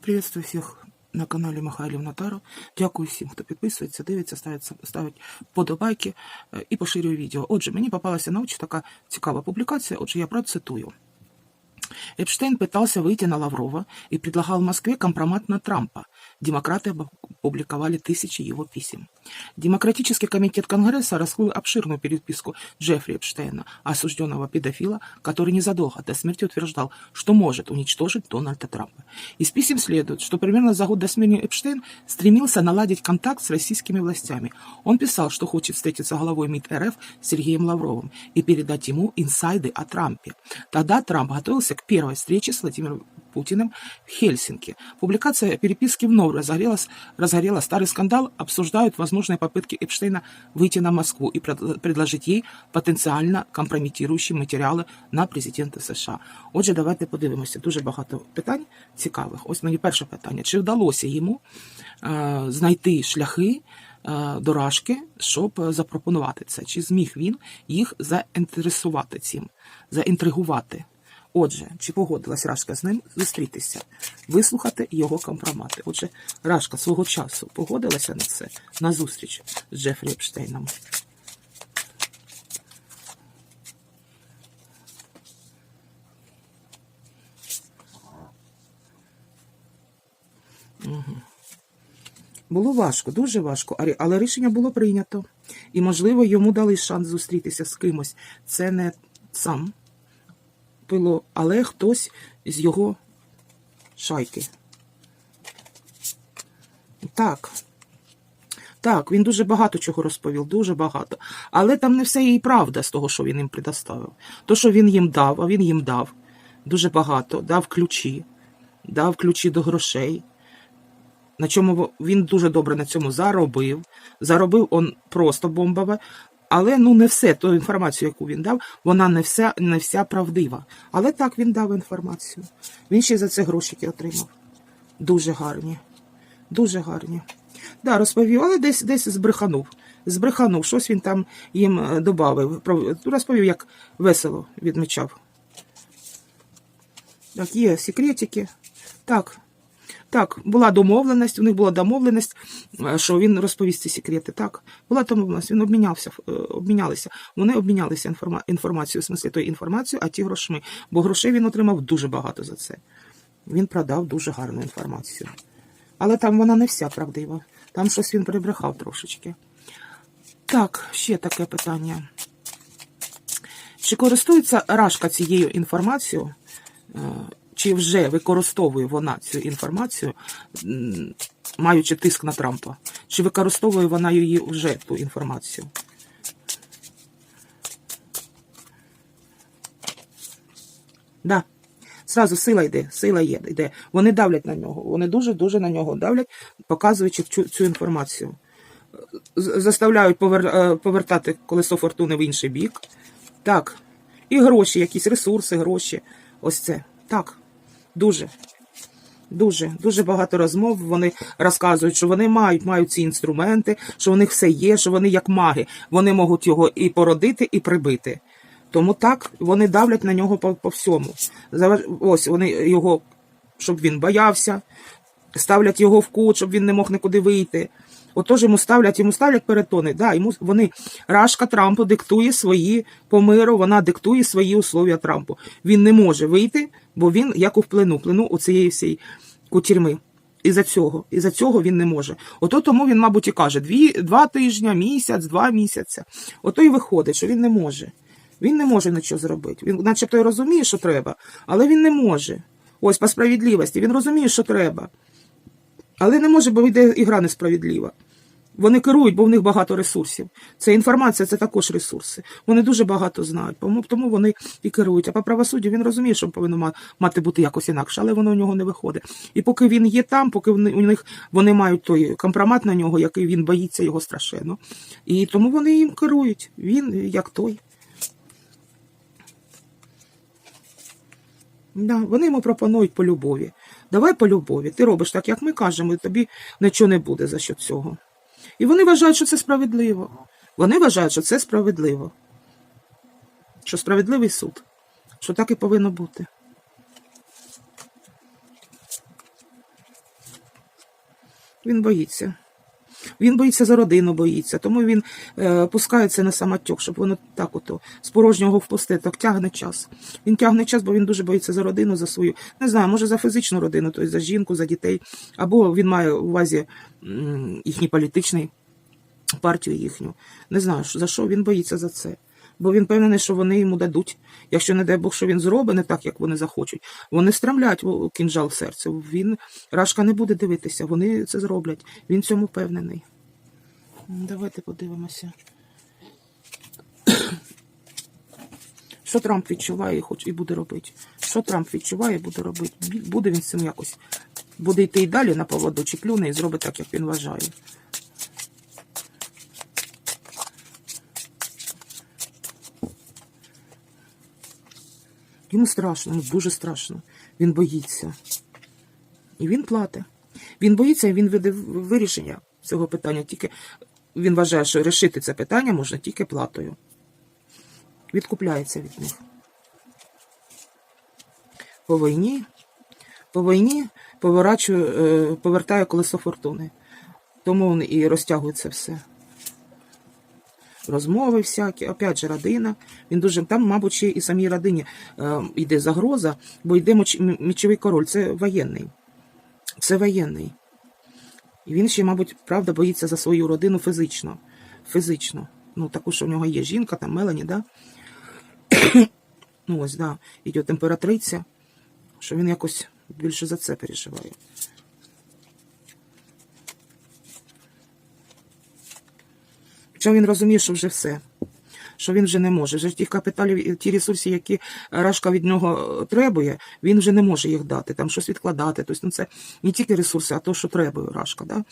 Приветствую всіх на каналі Михайлів Натаро. Дякую всім, хто підписується, дивиться, ставить, ставить подобайки е, і поширює відео. Отже, мені попалася на очі така цікава публікація, отже, я процитую. Эпштейн пытался выйти на Лаврова и предлагал Москве компромат на Трампа. Демократы опубликовали тысячи его писем. Демократический комитет Конгресса раскрыл обширную переписку Джеффри Эпштейна, осужденного педофила, который незадолго до смерти утверждал, что может уничтожить Дональда Трампа. Из писем следует, что примерно за год до смерти Эпштейн стремился наладить контакт с российскими властями. Он писал, что хочет встретиться с главой МИД РФ Сергеем Лавровым и передать ему инсайды о Трампе. Тогда Трамп готовился к первой встрече с Владимиром Путиным в Хельсинки. Публикация переписки вновь разгорелась, разгорела старый скандал, обсуждают возможные попытки Эпштейна выйти на Москву и пред- предложить їй потенціально компрометуючі матеріали на президента США. Отже, давайте подивимося. Дуже багато питань цікавих. Ось мені перше питання: чи вдалося йому е, знайти шляхи? е, Дорожки, щоб е, запропонувати це, чи зміг він їх заінтересувати цим, заінтригувати? Отже, чи погодилась Рашка з ним зустрітися, вислухати його компромати? Отже, Рашка свого часу погодилася на це на зустріч з Джефрі Епштейном. Було важко, дуже важко, але рішення було прийнято. І, можливо, йому дали шанс зустрітися з кимось. Це не сам пило, але хтось з його шайки. Так. Так, він дуже багато чого розповів, дуже багато. Але там не все і правда з того, що він їм предоставив. То, що він їм дав, а він їм дав дуже багато, дав ключі, дав ключі до грошей. На чому він дуже добре на цьому заробив. Заробив он просто бомбове, але ну не все ту інформацію, яку він дав, вона не вся, не вся правдива. Але так він дав інформацію. Він ще за це грошики отримав. Дуже гарні. Дуже гарні. Да, розповів, але десь десь збреханув. Збреханув, щось він там їм е. Про- Розповів, як весело відмічав. Так, є секретики. Так. Так, була домовленість, у них була домовленість, е, що він розповість ці секрети. Так, була домовленість, він обмінявся, е, обмінялися. Вони обмінялися інформа- інформацією, в смислі тої інформацією, а ті грошми. Бо грошей він отримав дуже багато за це. Він продав дуже гарну інформацію. Але там вона не вся правдива. Там щось він прибрехав трошечки. Так, ще таке питання. Чи користується Рашка цією інформацією? Чи вже використовує вона цю інформацію, маючи тиск на Трампа? Чи використовує вона її вже ту інформацію? Да. Зразу сила йде, сила є, йде. Вони давлять на нього. Вони дуже-дуже на нього давлять, показуючи цю, цю інформацію. Заставляють повер, е, повертати колесо фортуни в інший бік. Так. І гроші, якісь ресурси, гроші. Ось це. Так. Дуже. Дуже, дуже багато розмов. Вони розказують, що вони мають, мають ці інструменти, що у них все є, що вони як маги. Вони можуть його і породити, і прибити. Тому так вони давлять на нього по, по всьому. Ось вони його, щоб він боявся, ставлять його в кут, щоб він не мог нікуди вийти. Отож йому ставлять, йому ставлять перетони. Да, йому вони Рашка Трампу диктує свої по миру, вона диктує свої условия Трампу. Він не може вийти, бо він як у плену, плену у цієї всієї кутюрми. І за цього, і за цього він не може. Ото тому він, мабуть, і каже: дві, два тижні, місяць, два місяці. Ото і виходить, що він не може. Він не може нічого зробити. Він, начебто, і розуміє, що треба, але він не може. Ось по справедливості. Він розуміє, що треба. Але не може, бо йде ігра несправедлива. Вони керують, бо в них багато ресурсів. Це інформація, це також ресурси. Вони дуже багато знають, тому, вони і керують. А по правосуддю він розуміє, що повинно мати бути якось інакше, але воно у нього не виходить. І поки він є там, поки у них вони мають той компромат на нього, який він боїться його страшенно. І тому вони їм керують. Він як той. Да, вони йому пропонують по любові. Давай по любові. Ти робиш так, як ми кажемо, і тобі нічого не буде за що цього. І вони вважають, що це справедливо. Вони вважають, що це справедливо. Що справедливий суд. Що так і повинно бути. Він боїться. Він боїться за родину, боїться, тому він е, пускається на самотьок, щоб воно так ото з порожнього впустити, так тягне час. Він тягне час, бо він дуже боїться за родину, за свою, не знаю, може за фізичну родину, тобто за жінку, за дітей, або він має в увазі їхній політичний партію їхню. Не знаю, за що він боїться за це. Бо він певний, що вони йому дадуть. Якщо не дай Бог, що він зробить не так, як вони захочуть, вони стремлять кінжал в серце. Він Рашка не буде дивитися, вони це зроблять. Він цьому впевнений. Давайте подивимося. Що Трамп відчуває і хоче і буде робити? Що Трамп відчуває і буде робити? Буде він з цим якось. Буде йти і далі на поводу, чи плюне і зробить так, як він вважає. Йому страшно, йому дуже страшно. Він боїться. І він платить. Він боїться, і він веде вирішення цього питання. Тільки він вважає, що рішити це питання можна тільки платою. Відкупляється від них. По війні, по війні е, повертає колесо фортуни. Тому він і розтягує це все. Розмови всякі, опять же, родина. Він дуже там, мабуть, ще і самій родині е, йде загроза, бо йде моч- мічовий король, це воєнний. Це воєнний. І він ще, мабуть, правда, боїться за свою родину фізично. Фізично. Ну, таку, що в нього є жінка, там Мелані, да? ну, ось, да, іде імператриця, що він якось більше за це переживає. Хоча він розуміє, що вже все. Що він вже не може. Вже ті капіталів, ті ресурси, які Рашка від нього требує, він вже не може їх дати, там щось відкладати. Тобто, ну, це не тільки ресурси, а то, що требує Рашка. Да?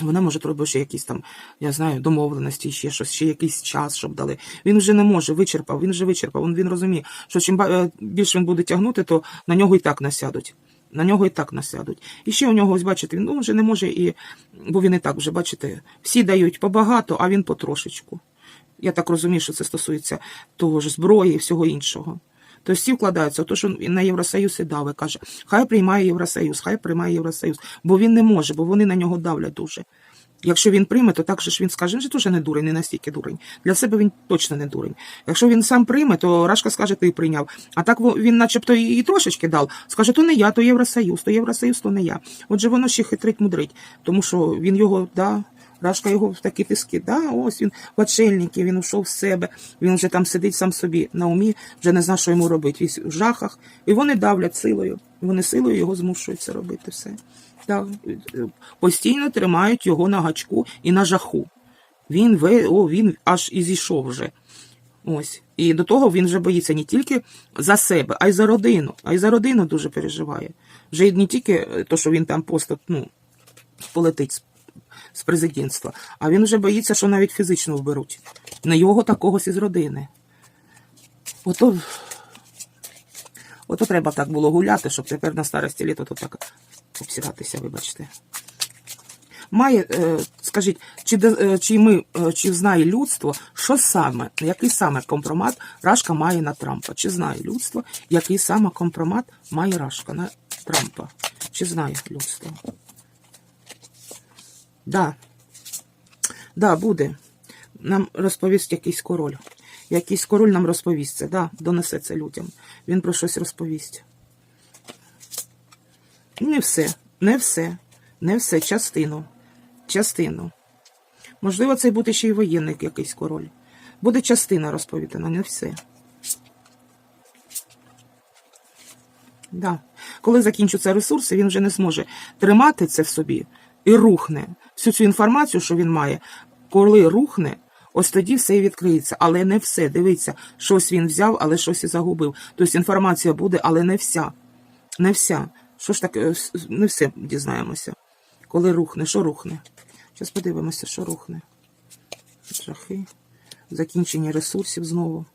Вона може робити ще якісь там, я знаю, домовленості, ще щось, ще якийсь час, щоб дали. Він вже не може, вичерпав, він вже вичерпав. Він, він розуміє, що чим е, більше він буде тягнути, то на нього і так насядуть. На нього і так насядуть. І ще у нього, ось бачите, він ну, вже не може і, бо він і так вже, бачите, всі дають побагато, а він потрошечку. Я так розумію, що це стосується того ж зброї і всього іншого. Тобто всі вкладаються, то, що він на Євросоюз і дави, каже, хай приймає Євросоюз, хай приймає Євросоюз, бо він не може, бо вони на нього давлять дуже. Якщо він прийме, то так же ж він скаже, він же теж не дурень, не настільки дурень. Для себе він точно не дурень. Якщо він сам прийме, то Рашка скаже, ти прийняв. А так він начебто і трошечки дав. Скаже, то не я, то Євросоюз, то Євросоюз, то не я. Отже, воно ще хитрить мудрить, тому що він його, да, Рашка його в такі тиски, да, ось він в отшельники, він ушов в себе, він вже там сидить сам собі на умі, вже не знає, що йому робити, весь в жахах. І вони давлять силою. Вони силою його змушують це робити все. Е, постійно тримають його на гачку і на жаху. Він о, він аж і зійшов вже. Ось. І до того він вже боїться не тільки за себе, а й за родину. А й за родину дуже переживає. Вже не тільки е, то, що він там просто ну, полетить з, президентства, а він вже боїться, що навіть фізично вберуть. На його та когось із родини. Ото, ото треба так було гуляти, щоб тепер на старості літ ото так обсиратися, вибачте. Має, е, скажіть, чи, е, чи ми е, чи знає людство, що саме, який саме компромат Рашка має на Трампа? Чи знає людство, який саме компромат має Рашка на Трампа? Чи знає людство? Да. Да, буде. Нам розповість якийсь король. Якийсь король нам розповість це, да, донесе це людям. Він про щось розповість. Не все, не все, не все, частину. Частину. Можливо, це буде ще й воєнний якийсь король. Буде частина розповідана, не все. Да. Коли закінчаться ресурси, він вже не зможе тримати це в собі і рухне. Всю цю інформацію, що він має, коли рухне, ось тоді все і відкриється. Але не все. Дивіться, щось він взяв, але щось і загубив. Тобто інформація буде, але не вся. Не вся. Що ж таке, не все дізнаємося. Коли рухне, що рухне? Зараз подивимося, що рухне. Жахи. Закінчення ресурсів знову.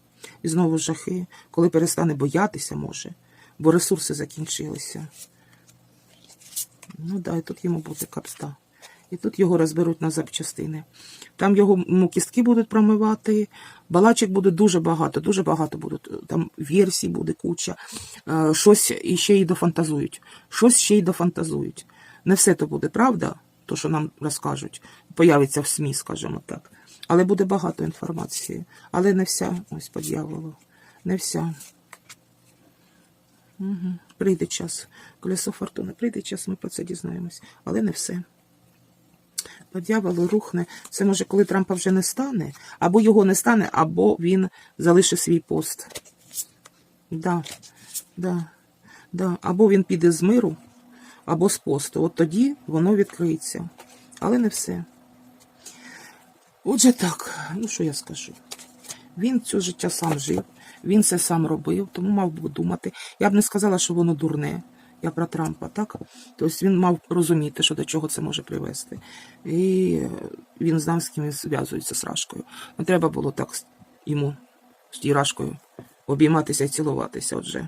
І знову жахи. Коли перестане боятися, може. Бо ресурси закінчилися. Ну да, і тут йому буде капста. І тут його розберуть на запчастини. Там його кістки будуть промивати, балачок буде дуже багато, дуже багато будуть. Там версій буде куча. Е, Щось іще й дофантазують. Щось ще й дофантазують. Не все то буде правда, то, що нам розкажуть, появиться в СМІ, скажімо так. Але буде багато інформації. Але не вся, ось по дьяволу. Не вся. Угу. Прийде час. Колесо фортуни. Прийде час, ми про це дізнаємось. Але не все. По дьяволу рухне. Це може, коли Трампа вже не стане, або його не стане, або він залишить свій пост. Да, да, да. Або він піде з миру, або з посту. От тоді воно відкриється. Але не все. Отже так, ну що я скажу? Він це життя сам жив, він це сам робив, тому мав би думати. Я б не сказала, що воно дурне. Я про Трампа, так? Тобто він мав розуміти, що до чого це може привести. І він знав, з ким він зв'язується з Рашкою. Не треба було так йому з тією Рашкою обійматися і цілуватися. Отже,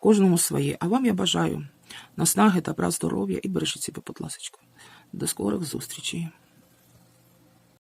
кожному своє. А вам я бажаю наснаги, добра, здоров'я і бережіть себе, будь ласка. До скорих зустрічей.